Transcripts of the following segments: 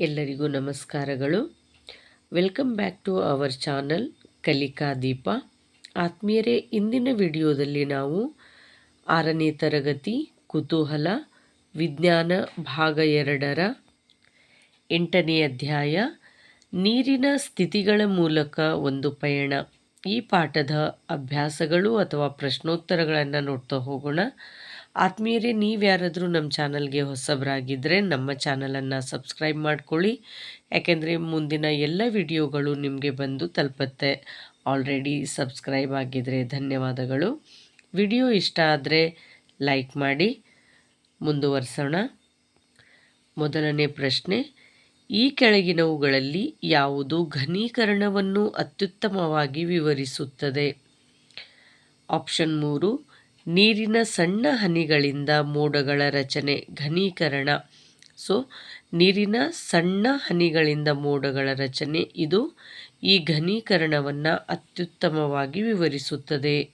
ಎಲ್ಲರಿಗೂ ನಮಸ್ಕಾರಗಳು. Welcome back to our channel Kalika Deepa. ಆತ್ಮೀಯರೇ, ಇಂದಿನ ವಿಡಿಯೋದಲ್ಲಿ ನಾವು ಆರನೇ ತರಗತಿ, ಕುತೂಹಲ, ವಿಜ್ಞಾನ ಭಾಗ ಎರಡರ ಎಂಟನೇ ಅಧ್ಯಾಯ, ನೀರಿನ ಸ್ಥಿತಿಗಳ ಮೂಲಕ ಒಂದು ಪಯಣ. ಈ ಪಾಠದ ಅಭ್ಯಾಸಗಳು ಅಥವಾ ಪ್ರಶ್ನೋತ್ತರಗಳನ್ನು ನೋಡ್ತಾ ಹೋಗೋಣ. ಆತ್ಮೀಯರೇ ನೀವು ಯಾರಾದರೂ ನಮ್ಮ ಚಾನಲ್ಗೆ ಹೊಸಬರಾಗಿದ್ದರೆ ನಮ್ಮ ಚಾನಲನ್ನು ಸಬ್ಸ್ಕ್ರೈಬ್ ಮಾಡ್ಕೊಳ್ಳಿ. ಯಾಕೆಂದರೆ ಮುಂದಿನ ಎಲ್ಲ ವಿಡಿಯೋಗಳು ನಿಮಗೆ ಬಂದು ತಲುಪತ್ತೆ. ಆಲ್ರೆಡಿ ಸಬ್ಸ್ಕ್ರೈಬ್ ಆಗಿದ್ದರೆ ಧನ್ಯವಾದಗಳು. ವಿಡಿಯೋ ಇಷ್ಟ ಆದರೆ ಲೈಕ್ ಮಾಡಿ. ಮುಂದುವರಿಸೋಣ. ಮೊದಲನೇ ಪ್ರಶ್ನೆ, ಈ ಕೆಳಗಿನವುಗಳಲ್ಲಿ ಯಾವುದು ಘನೀಕರಣವನ್ನು ಅತ್ಯುತ್ತಮವಾಗಿ ವಿವರಿಸುತ್ತದೆ? ಆಪ್ಷನ್ ಮೂರು ನೀರಿನ ಸಣ್ಣ ಹನಿಗಳಿಂದ ಮೋಡಗಳ ರಚನೆ, ಘನೀಕರಣ. ಸೊ ನೀರಿನ ಸಣ್ಣ ಹನಿಗಳಿಂದ ಮೋಡಗಳ ರಚನೆ ಇದು ಈ ಘನೀಕರಣವನ್ನು ಅತ್ಯುತ್ತಮವಾಗಿ ವಿವರಿಸುತ್ತದೆ.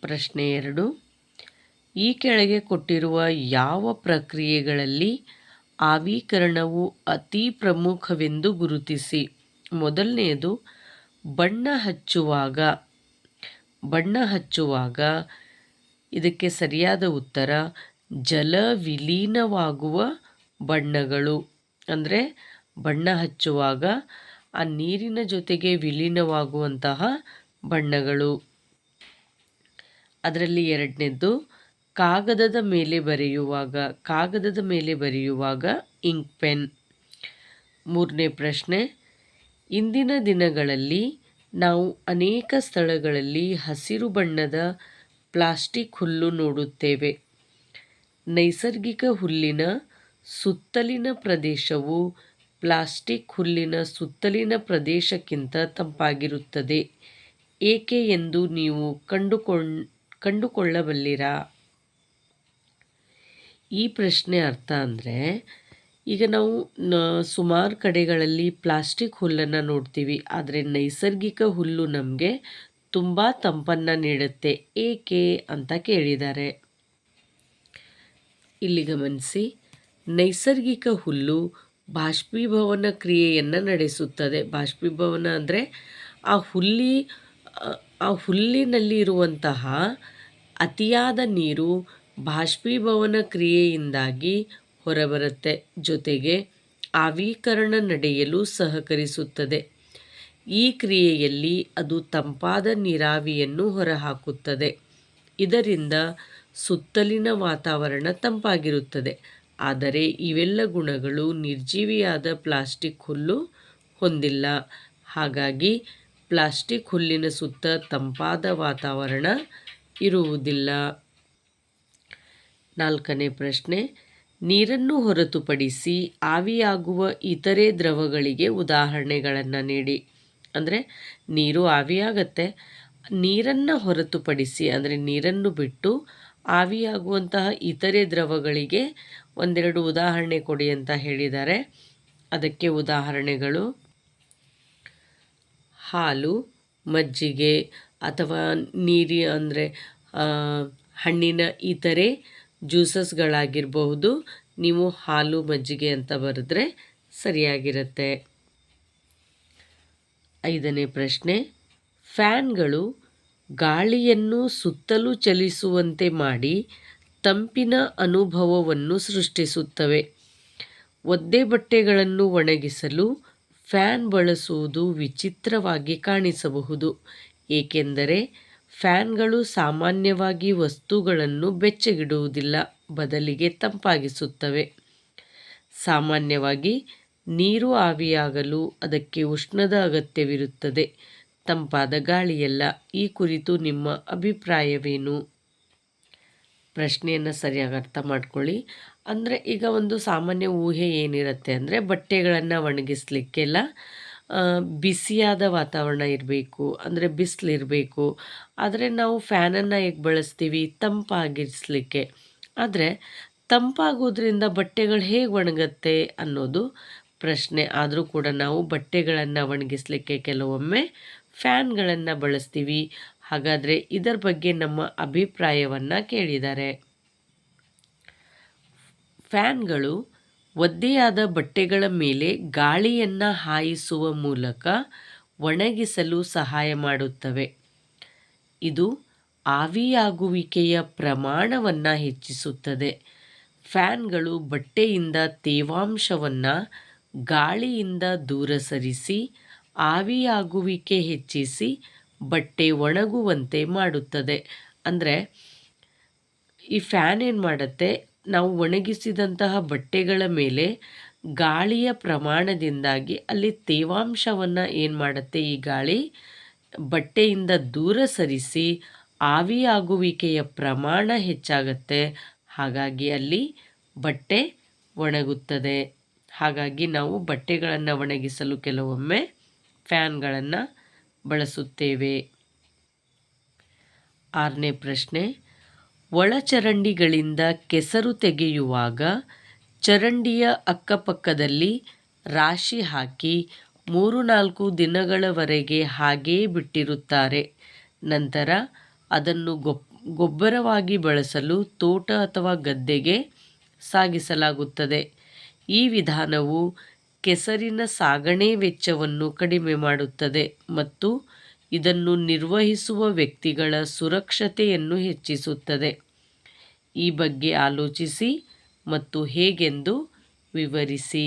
ಪ್ರಶ್ನೆ ಎರಡು. ಈ ಕೆಳಗೆ ಕೊಟ್ಟಿರುವ ಯಾವ ಪ್ರಕ್ರಿಯೆಗಳಲ್ಲಿ ಆವೀಕರಣವು ಅತಿ ಪ್ರಮುಖವೆಂದು ಗುರುತಿಸಿ. ಮೊದಲನೆಯದು, ಬಣ್ಣ ಹಚ್ಚುವಾಗ. ಬಣ್ಣ ಹಚ್ಚುವಾಗ ಇದಕ್ಕೆ ಸರಿಯಾದ ಉತ್ತರ ಜಲ ವಿಲೀನವಾಗುವ ಬಣ್ಣಗಳು. ಅಂದರೆ ಬಣ್ಣ ಹಚ್ಚುವಾಗ ಆ ನೀರಿನ ಜೊತೆಗೆ ವಿಲೀನವಾಗುವಂತಹ ಬಣ್ಣಗಳು. ಅದರಲ್ಲಿ ಎರಡನೇದ್ದು ಕಾಗದದ ಮೇಲೆ ಬರೆಯುವಾಗ, ಕಾಗದದ ಮೇಲೆ ಬರೆಯುವಾಗ ಇಂಕ್ ಪೆನ್. ಮೂರನೇ ಪ್ರಶ್ನೆ, ಇಂದಿನ ದಿನಗಳಲ್ಲಿ ನಾವು ಅನೇಕ ಸ್ಥಳಗಳಲ್ಲಿ ಹಸಿರು ಬಣ್ಣದ ಪ್ಲಾಸ್ಟಿಕ್ ಹುಲ್ಲು ನೋಡುತ್ತೇವೆ. ನೈಸರ್ಗಿಕ ಹುಲ್ಲಿನ ಸುತ್ತಲಿನ ಪ್ರದೇಶವು ಪ್ಲಾಸ್ಟಿಕ್ ಹುಲ್ಲಿನ ಸುತ್ತಲಿನ ಪ್ರದೇಶಕ್ಕಿಂತ ತಂಪಾಗಿರುತ್ತದೆ. ಏಕೆ ಎಂದು ನೀವು ಕಂಡುಕೊಂಡು, ಕಂಡುಕೊಳ್ಳಬಲ್ಲಿರಾ? ಈ ಪ್ರಶ್ನೆ ಅರ್ಥ ಅಂದರೆ ಈಗ ನಾವು ಸುಮಾರು ಕಡೆಗಳಲ್ಲಿ ಪ್ಲಾಸ್ಟಿಕ್ ಹುಲ್ಲನ್ನು ನೋಡ್ತೀವಿ, ಆದರೆ ನೈಸರ್ಗಿಕ ಹುಲ್ಲು ನಮಗೆ ತುಂಬ ತಂಪನ್ನು ನೀಡುತ್ತೆ. ಏಕೆ ಅಂತ ಕೇಳಿದ್ದಾರೆ ಇಲ್ಲಿ ಗಮನಿಸಿ, ನೈಸರ್ಗಿಕ ಹುಲ್ಲು ಬಾಷ್ಪೀಭವನ ಕ್ರಿಯೆಯನ್ನು ನಡೆಸುತ್ತದೆ. ಬಾಷ್ಪೀಭವನ ಅಂದರೆ ಆ ಹುಲ್ಲಿ, ಆ ಹುಲ್ಲಿನಲ್ಲಿ ಇರುವಂತಹ ಅತಿಯಾದ ನೀರು ಬಾಷ್ಪೀಭವನ ಕ್ರಿಯೆಯಿಂದಾಗಿ ಹೊರಬರುತ್ತೆ. ಜೊತೆಗೆ ಆವೀಕರಣ ನಡೆಯಲು ಸಹಕರಿಸುತ್ತದೆ. ಈ ಕ್ರಿಯೆಯಲ್ಲಿ ಅದು ತಂಪಾದ ನೀರಾವಿಯನ್ನು ಹೊರಹಾಕುತ್ತದೆ. ಇದರಿಂದ ಸುತ್ತಲಿನ ವಾತಾವರಣ ತಂಪಾಗಿರುತ್ತದೆ. ಆದರೆ ಇವೆಲ್ಲ ಗುಣಗಳು ನಿರ್ಜೀವಿಯಾದ ಪ್ಲಾಸ್ಟಿಕ್ ಹುಲ್ಲು ಹೊಂದಿಲ್ಲ. ಹಾಗಾಗಿ ಪ್ಲಾಸ್ಟಿಕ್ ಹುಲ್ಲಿನ ಸುತ್ತ ತಂಪಾದ ವಾತಾವರಣ ಇರುವುದಿಲ್ಲ. ನಾಲ್ಕನೇ ಪ್ರಶ್ನೆ ನೀರನ್ನು ಹೊರತುಪಡಿಸಿ ಆವಿಯಾಗುವ ಇತರೆ ದ್ರವಗಳಿಗೆ ಉದಾಹರಣೆಗಳನ್ನು ನೀಡಿ. ಅಂದರೆ ನೀರು ಆವಿಯಾಗತ್ತೆ. ನೀರನ್ನು ಹೊರತುಪಡಿಸಿ, ಅಂದರೆ ನೀರನ್ನು ಬಿಟ್ಟು ಆವಿಯಾಗುವಂತಹ ಇತರೆ ದ್ರವಗಳಿಗೆ ಒಂದೆರಡು ಉದಾಹರಣೆ ಕೊಡಿ ಅಂತ ಹೇಳಿದ್ದಾರೆ. ಅದಕ್ಕೆ ಉದಾಹರಣೆಗಳು, ಹಾಲು, ಮಜ್ಜಿಗೆ ಅಥವಾ ನೀರಿ ಅಂದರೆ ಹಣ್ಣಿನ ಇತರೆ ಜ್ಯೂಸಸ್ಗಳಾಗಿರಬಹುದು, ನೀವು ಹಾಲು, ಮಜ್ಜಿಗೆ ಅಂತ ಬರೆದ್ರೆ ಸರಿಯಾಗಿರುತ್ತೆ. ಐದನೇ ಪ್ರಶ್ನೆ, ಫ್ಯಾನ್ಗಳು ಗಾಳಿಯನ್ನು ಸುತ್ತಲೂ ಚಲಿಸುವಂತೆ ಮಾಡಿ ತಂಪಿನ ಅನುಭವವನ್ನು ಸೃಷ್ಟಿಸುತ್ತವೆ. ಒದ್ದೆ ಬಟ್ಟೆಗಳನ್ನು ಒಣಗಿಸಲು ಫ್ಯಾನ್ ಬಳಸುವುದು ವಿಚಿತ್ರವಾಗಿ ಕಾಣಿಸಬಹುದು. ಏಕೆಂದರೆ ಫ್ಯಾನ್ಗಳು ಸಾಮಾನ್ಯವಾಗಿ ವಸ್ತುಗಳನ್ನು ಬೆಚ್ಚಗಿಡುವುದಿಲ್ಲ, ಬದಲಿಗೆ ತಂಪಾಗಿಸುತ್ತವೆ. ಸಾಮಾನ್ಯವಾಗಿ ನೀರು ಆವಿಯಾಗಲು ಅದಕ್ಕೆ ಉಷ್ಣದ ಅಗತ್ಯವಿರುತ್ತದೆ, ತಂಪಾದ ಗಾಳಿಯಲ್ಲ. ಈ ಕುರಿತು ನಿಮ್ಮ ಅಭಿಪ್ರಾಯವೇನು? ಪ್ರಶ್ನೆಯನ್ನು ಸರಿಯಾಗಿ ಅರ್ಥ ಮಾಡ್ಕೊಳ್ಳಿ. ಅಂದರೆ ಈಗ ಒಂದು ಸಾಮಾನ್ಯ ಊಹೆ ಏನಿರುತ್ತೆ ಅಂದರೆ ಬಟ್ಟೆಗಳನ್ನು ಒಣಗಿಸ್ಲಿಕ್ಕೆಲ್ಲ ಬಿಸಿಯಾದ ವಾತಾವರಣ ಇರಬೇಕು, ಅಂದರೆ ಬಿಸಿಲಿರಬೇಕು. ಆದರೆ ನಾವು ಫ್ಯಾನನ್ನು ಹೇಗೆ ಬಳಸ್ತೀವಿ? ತಂಪಾಗಿರಿಸ್ಲಿಕ್ಕೆ. ಆದರೆ ತಂಪಾಗೋದ್ರಿಂದ ಬಟ್ಟೆಗಳು ಹೇಗೆ ಒಣಗತ್ತೆ ಅನ್ನೋದು ಪ್ರಶ್ನೆ. ಆದರೂ ಕೂಡ ನಾವು ಬಟ್ಟೆಗಳನ್ನು ಒಣಗಿಸ್ಲಿಕ್ಕೆ ಕೆಲವೊಮ್ಮೆ ಫ್ಯಾನ್ಗಳನ್ನು ಬಳಸ್ತೀವಿ. ಹಾಗಾದರೆ ಇದರ ಬಗ್ಗೆ ನಮ್ಮ ಅಭಿಪ್ರಾಯವನ್ನು ಕೇಳಿದ್ದಾರೆ ಫ್ಯಾನ್ಗಳು ಒದ್ದೆಯಾದ ಬಟ್ಟೆಗಳ ಮೇಲೆ ಗಾಳಿಯನ್ನು ಹಾಯಿಸುವ ಮೂಲಕ ಒಣಗಿಸಲು ಸಹಾಯ ಮಾಡುತ್ತವೆ. ಇದು ಆವಿಯಾಗುವಿಕೆಯ ಪ್ರಮಾಣವನ್ನು ಹೆಚ್ಚಿಸುತ್ತದೆ. ಫ್ಯಾನ್ಗಳು ಬಟ್ಟೆಯಿಂದ ತೇವಾಂಶವನ್ನು ಗಾಳಿಯಿಂದ ದೂರ ಸರಿಸಿ ಆವಿಯಾಗುವಿಕೆ ಹೆಚ್ಚಿಸಿ ಬಟ್ಟೆ ಒಣಗುವಂತೆ ಮಾಡುತ್ತದೆ. ಅಂದರೆ ಈ ಫ್ಯಾನ್ ಏನು ಮಾಡುತ್ತೆ? ನಾವು ಒಣಗಿಸಿದಂತಹ ಬಟ್ಟೆಗಳ ಮೇಲೆ ಗಾಳಿಯ ಪ್ರಮಾಣದಿಂದಾಗಿ ಅಲ್ಲಿ ತೇವಾಂಶವನ್ನು ಏನು ಮಾಡುತ್ತೆ? ಈ ಗಾಳಿ ಬಟ್ಟೆಯಿಂದ ದೂರ ಸರಿಸಿ ಆವಿಯಾಗುವಿಕೆಯ ಪ್ರಮಾಣ ಹೆಚ್ಚಾಗತ್ತೆ. ಹಾಗಾಗಿ ಅಲ್ಲಿ ಬಟ್ಟೆ ಒಣಗುತ್ತದೆ. ಹಾಗಾಗಿ ನಾವು ಬಟ್ಟೆಗಳನ್ನು ಒಣಗಿಸಲು ಕೆಲವೊಮ್ಮೆ ಫ್ಯಾನ್ಗಳನ್ನು ಬಳಸುತ್ತೇವೆ. ಆರನೇ ಪ್ರಶ್ನೆ ಒಳಚರಂಡಿಗಳಿಂದ ಕೆಸರು ತೆಗೆಯುವಾಗ ಚರಂಡಿಯ ಅಕ್ಕಪಕ್ಕದಲ್ಲಿ ರಾಶಿ ಹಾಕಿ ಮೂರು ನಾಲ್ಕು ದಿನಗಳವರೆಗೆ ಹಾಗೇ ಬಿಟ್ಟಿರುತ್ತಾರೆ. ನಂತರ ಅದನ್ನು ಗೊಬ್, ಗೊಬ್ಬರವಾಗಿ ಬಳಸಲು ತೋಟ ಅಥವಾ ಗದ್ದೆಗೆ ಸಾಗಿಸಲಾಗುತ್ತದೆ. ಈ ವಿಧಾನವು ಕೆಸರಿನ ಸಾಗಣೆ ವೆಚ್ಚವನ್ನು ಕಡಿಮೆ ಮಾಡುತ್ತದೆ ಮತ್ತು ಇದನ್ನು ನಿರ್ವಹಿಸುವ ವ್ಯಕ್ತಿಗಳ ಸುರಕ್ಷತೆಯನ್ನು ಹೆಚ್ಚಿಸುತ್ತದೆ. ಈ ಬಗ್ಗೆ ಆಲೋಚಿಸಿ ಮತ್ತು ಹೇಗೆಂದು ವಿವರಿಸಿ.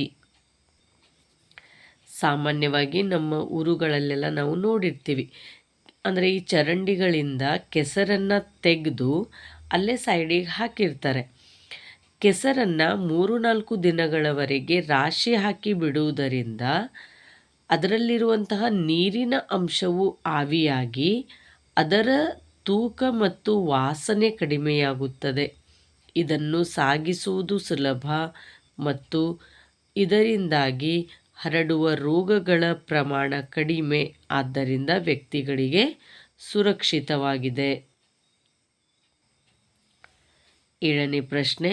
ಸಾಮಾನ್ಯವಾಗಿ ನಮ್ಮ ಊರುಗಳಲ್ಲೆಲ್ಲ ನಾವು ನೋಡಿರ್ತೀವಿ. ಅಂದರೆ ಈ ಚರಂಡಿಗಳಿಂದ ಕೆಸರನ್ನು ತೆಗೆದು ಅಲ್ಲೇ ಸೈಡಿಗೆ ಹಾಕಿರ್ತಾರೆ. ಕೆಸರನ್ನು ಮೂರು ನಾಲ್ಕು ದಿನಗಳವರೆಗೆ ರಾಶಿ ಹಾಕಿ ಬಿಡುವುದರಿಂದ ಅದರಲ್ಲಿರುವಂತಹ ನೀರಿನ ಅಂಶವು ಆವಿಯಾಗಿ ಅದರ ತೂಕ ಮತ್ತು ವಾಸನೆ ಕಡಿಮೆಯಾಗುತ್ತದೆ. ಇದನ್ನು ಸಾಗಿಸುವುದು ಸುಲಭ ಮತ್ತು ಇದರಿಂದಾಗಿ ಹರಡುವ ರೋಗಗಳ ಪ್ರಮಾಣ ಕಡಿಮೆ ಆದ್ದರಿಂದ ವ್ಯಕ್ತಿಗಳಿಗೆ ಸುರಕ್ಷಿತವಾಗಿದೆ. ಏಳನೇ ಪ್ರಶ್ನೆ,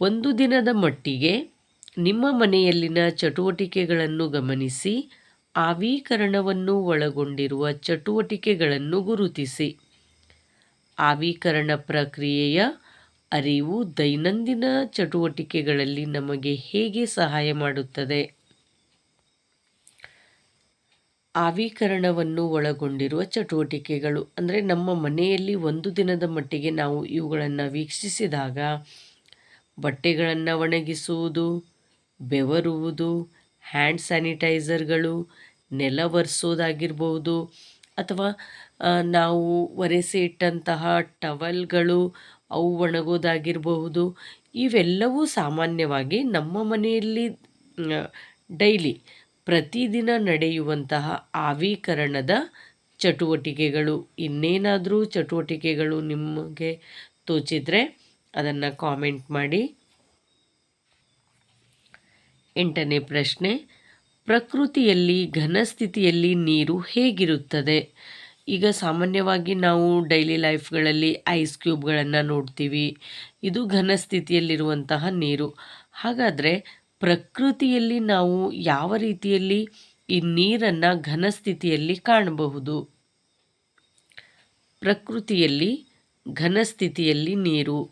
ಒಂದು ದಿನದ ಮಟ್ಟಿಗೆ ನಿಮ್ಮ ಮನೆಯಲ್ಲಿನ ಚಟುವಟಿಕೆಗಳನ್ನು ಗಮನಿಸಿ, ಆವೀಕರಣವನ್ನು ಒಳಗೊಂಡಿರುವ ಚಟುವಟಿಕೆಗಳನ್ನು ಗುರುತಿಸಿ. ಆವೀಕರಣ ಪ್ರಕ್ರಿಯೆಯ ಅರಿವು ದೈನಂದಿನ ಚಟುವಟಿಕೆಗಳಲ್ಲಿ ನಮಗೆ ಹೇಗೆ ಸಹಾಯ ಮಾಡುತ್ತದೆ? ಆವೀಕರಣವನ್ನು ಒಳಗೊಂಡಿರುವ ಚಟುವಟಿಕೆಗಳು, ಅಂದರೆ ನಮ್ಮ ಮನೆಯಲ್ಲಿ ಒಂದು ದಿನದ ಮಟ್ಟಿಗೆ ನಾವು ಇವುಗಳನ್ನು ವೀಕ್ಷಿಸಿದಾಗ, ಬಟ್ಟೆಗಳನ್ನು ಒಣಗಿಸುವುದು ಬೆವರುವುದು ಹ್ಯಾಂಡ್ ಸ್ಯಾನಿಟೈಸರ್ಗಳು ನೆಲ ಒರೆಸೋದಾಗಿರ್ಬೋದು, ಅಥವಾ ನಾವು ಒರೆಸಿ ಇಟ್ಟಂತಹ ಟವಲ್ಗಳು ಅವು ಒಣಗೋದಾಗಿರಬಹುದು. ಇವೆಲ್ಲವೂ ಸಾಮಾನ್ಯವಾಗಿ ನಮ್ಮ ಮನೆಯಲ್ಲಿ ಡೈಲಿ ಪ್ರತಿದಿನ ನಡೆಯುವಂತಹ ಆವೀಕರಣದ ಚಟುವಟಿಕೆಗಳು. ಇನ್ನೇನಾದರೂ ಚಟುವಟಿಕೆಗಳು ನಿಮಗೆ ತೋಚಿದರೆ ಅದನ್ನು ಕಾಮೆಂಟ್ ಮಾಡಿ. ಎಂಟನೇ ಪ್ರಶ್ನೆ, ಪ್ರಕೃತಿಯಲ್ಲಿ ಘನಸ್ಥಿತಿಯಲ್ಲಿ ನೀರು ಹೇಗಿರುತ್ತದೆ? ಈಗ ಸಾಮಾನ್ಯವಾಗಿ ನಾವು ಡೈಲಿ ಲೈಫ್ಗಳಲ್ಲಿ ಐಸ್ ಕ್ಯೂಬ್ಗಳನ್ನು ನೋಡ್ತೀವಿ. ಇದು ಘನಸ್ಥಿತಿಯಲ್ಲಿರುವಂತಹ ನೀರು. ಹಾಗಾದರೆ ಪ್ರಕೃತಿಯಲ್ಲಿ ನಾವು ಯಾವ ರೀತಿಯಲ್ಲಿ ಈ ನೀರನ್ನು ಘನಸ್ಥಿತಿಯಲ್ಲಿ ಕಾಣಬಹುದು? ಪ್ರಕೃತಿಯಲ್ಲಿ ಘನಸ್ಥಿತಿಯಲ್ಲಿ ನೀರು.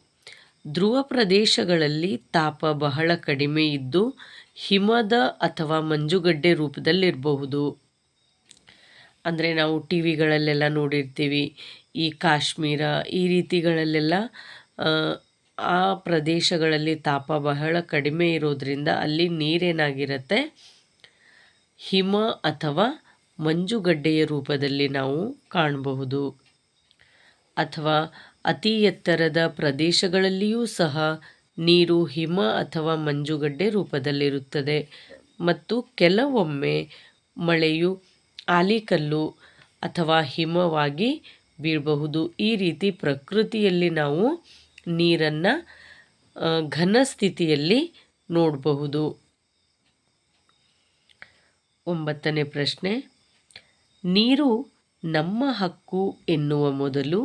ಧ್ರುವ ಪ್ರದೇಶಗಳಲ್ಲಿ ತಾಪ ಬಹಳ ಕಡಿಮೆ ಇದ್ದು ಹಿಮದ ಅಥವಾ ಮಂಜುಗಡ್ಡೆ ರೂಪದಲ್ಲಿರಬಹುದು. ಅಂದರೆ ನಾವು ಟಿ ವಿಗಳಲ್ಲೆಲ್ಲ ನೋಡಿರ್ತೀವಿ, ಈ ಕಾಶ್ಮೀರ, ಈ ರೀತಿಗಳಲ್ಲೆಲ್ಲ ಆ ಪ್ರದೇಶಗಳಲ್ಲಿ ತಾಪ ಬಹಳ ಕಡಿಮೆ ಇರೋದರಿಂದ ಅಲ್ಲಿ ನೀರೇನಾಗಿರುತ್ತೆ? ಹಿಮ ಅಥವಾ ಮಂಜುಗಡ್ಡೆಯ ರೂಪದಲ್ಲಿ ನಾವು ಕಾಣಬಹುದು. ಅಥವಾ ಅತಿ ಎತ್ತರದ ಪ್ರದೇಶಗಳಲ್ಲಿಯೂ ಸಹ ನೀರು ಹಿಮ ಅಥವಾ ಮಂಜುಗಡ್ಡೆ ರೂಪದಲ್ಲಿರುತ್ತದೆ. ಮತ್ತು ಕೆಲವೊಮ್ಮೆ ಮಳೆಯು ಆಲಿಕಲ್ಲು ಅಥವಾ ಹಿಮವಾಗಿ ಬೀಳಬಹುದು. ಈ ರೀತಿ ಪ್ರಕೃತಿಯಲ್ಲಿ ನಾವು ನೀರನ್ನು ಘನ ಸ್ಥಿತಿಯಲ್ಲಿ ನೋಡಬಹುದು. ಒಂಬತ್ತನೇ ಪ್ರಶ್ನೆ. ನೀರು ನಮ್ಮ ಹಕ್ಕು ಎನ್ನುವ ಮೊದಲು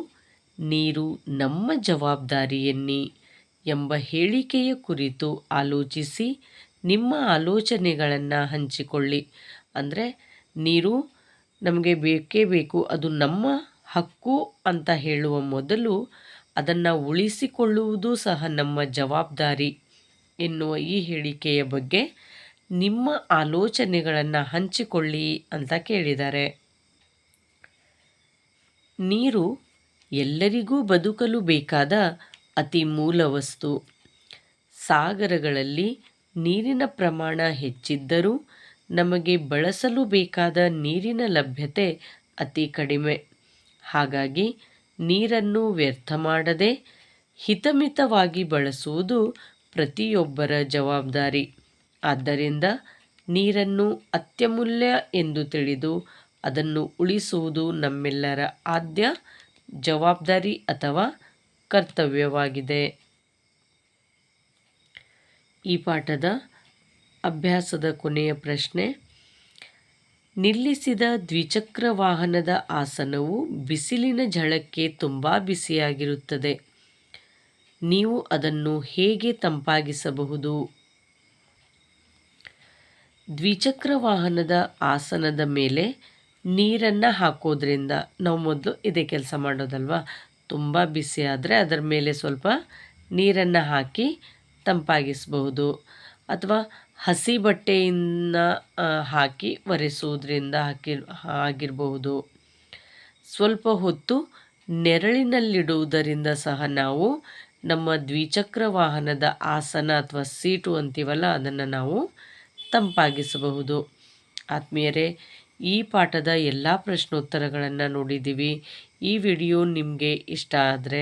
ನೀರು ನಮ್ಮ ಜವಾಬ್ದಾರಿ ಎನ್ನಿ? ಎಂಬ ಹೇಳಿಕೆಯ ಕುರಿತು ಆಲೋಚಿಸಿ, ನಿಮ್ಮ ಆಲೋಚನೆಗಳನ್ನು ಹಂಚಿಕೊಳ್ಳಿ. ಅಂದರೆ, ನೀರು ನಮಗೆ ಬೇಕೇ ಬೇಕು, ಅದು ನಮ್ಮ ಹಕ್ಕು ಅಂತ ಹೇಳುವ ಮೊದಲು ಅದನ್ನು ಉಳಿಸಿಕೊಳ್ಳುವುದು ಸಹ ನಮ್ಮ ಜವಾಬ್ದಾರಿ ಎನ್ನುವ ಈ ಹೇಳಿಕೆಯ ಬಗ್ಗೆ ನಿಮ್ಮ ಆಲೋಚನೆಗಳನ್ನು ಹಂಚಿಕೊಳ್ಳಿ ಅಂತ ಕೇಳಿದ್ದಾರೆ. ನೀರು ಎಲ್ಲರಿಗೂ ಬದುಕಲು ಬೇಕಾದ ಅತಿ ಮೂಲ ವಸ್ತು. ಸಾಗರಗಳಲ್ಲಿ ನೀರಿನ ಪ್ರಮಾಣ ಹೆಚ್ಚಿದ್ದರೂ ನಮಗೆ ಬಳಸಲು ಬೇಕಾದ ನೀರಿನ ಲಭ್ಯತೆ ಅತಿ ಕಡಿಮೆ. ಹಾಗಾಗಿ ನೀರನ್ನು ವ್ಯರ್ಥ ಮಾಡದೆ ಹಿತಮಿತವಾಗಿ ಬಳಸುವುದು ಪ್ರತಿಯೊಬ್ಬರ ಜವಾಬ್ದಾರಿ. ಆದ್ದರಿಂದ ನೀರನ್ನು ಅತ್ಯಮೂಲ್ಯ ಎಂದು ತಿಳಿದು ಅದನ್ನು ಉಳಿಸುವುದು ನಮ್ಮೆಲ್ಲರ ಆದ್ಯ ಜವಾಬ್ದಾರಿ ಅಥವಾ ಕರ್ತವ್ಯವಾಗಿದೆ. ಈ ಪಾಠದ ಅಭ್ಯಾಸದ ಕೊನೆಯ ಪ್ರಶ್ನೆ, ನಿಲ್ಲಿಸಿದ ದ್ವಿಚಕ್ರ ವಾಹನದ ಆಸನವು ಬಿಸಿಲಿನ ಝಳಕ್ಕೆ ತುಂಬ ಬಿಸಿಯಾಗಿರುತ್ತದೆ. ನೀವು ಅದನ್ನು ಹೇಗೆ ತಂಪಾಗಿಸಬಹುದು? ದ್ವಿಚಕ್ರ ವಾಹನದ ಆಸನದ ಮೇಲೆ ನೀರನ್ನು ಹಾಕೋದ್ರಿಂದ ನಾವು ಮೊದಲು ಇದೇ ಕೆಲಸ ಮಾಡೋದಲ್ವಾ? ತುಂಬ ಬಿಸಿ ಆದರೆ ಅದರ ಮೇಲೆ ಸ್ವಲ್ಪ ನೀರನ್ನು ಹಾಕಿ ತಂಪಾಗಿಸಬಹುದು. ಅಥವಾ ಹಸಿ ಬಟ್ಟೆಯನ್ನು ಹಾಕಿ ಒರೆಸುವುದರಿಂದ ಹಾಕಿ, ಆಗಿರಬಹುದು. ಸ್ವಲ್ಪ ಹೊತ್ತು ನೆರಳಿನಲ್ಲಿಡುವುದರಿಂದ ಸಹ ನಾವು ನಮ್ಮ ದ್ವಿಚಕ್ರ ವಾಹನದ ಆಸನ ಅಥವಾ ಸೀಟು ಅಂತೀವಲ್ಲ, ಅದನ್ನು ನಾವು ತಂಪಾಗಿಸಬಹುದು. ಆತ್ಮೀಯರೇ ಈ ಪಾಠದ ಎಲ್ಲ ಪ್ರಶ್ನೋತ್ತರಗಳನ್ನು ನೋಡಿದ್ದೀವಿ. ಈ ವಿಡಿಯೋ ನಿಮಗೆ ಇಷ್ಟ ಆದರೆ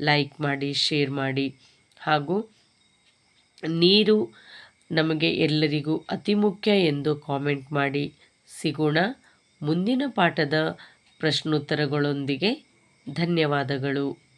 ಲೈಕ್ ಮಾಡಿ, ಶೇರ್ ಮಾಡಿ. ಹಾಗೂ ನೀರು ನಮಗೆ ಎಲ್ಲರಿಗೂ ಅತಿ ಮುಖ್ಯ ಎಂದು ಕಾಮೆಂಟ್ ಮಾಡಿ. ಸಿಗೋಣ ಮುಂದಿನ ಪಾಠದ ಪ್ರಶ್ನೋತ್ತರಗಳೊಂದಿಗೆ. ಧನ್ಯವಾದಗಳು.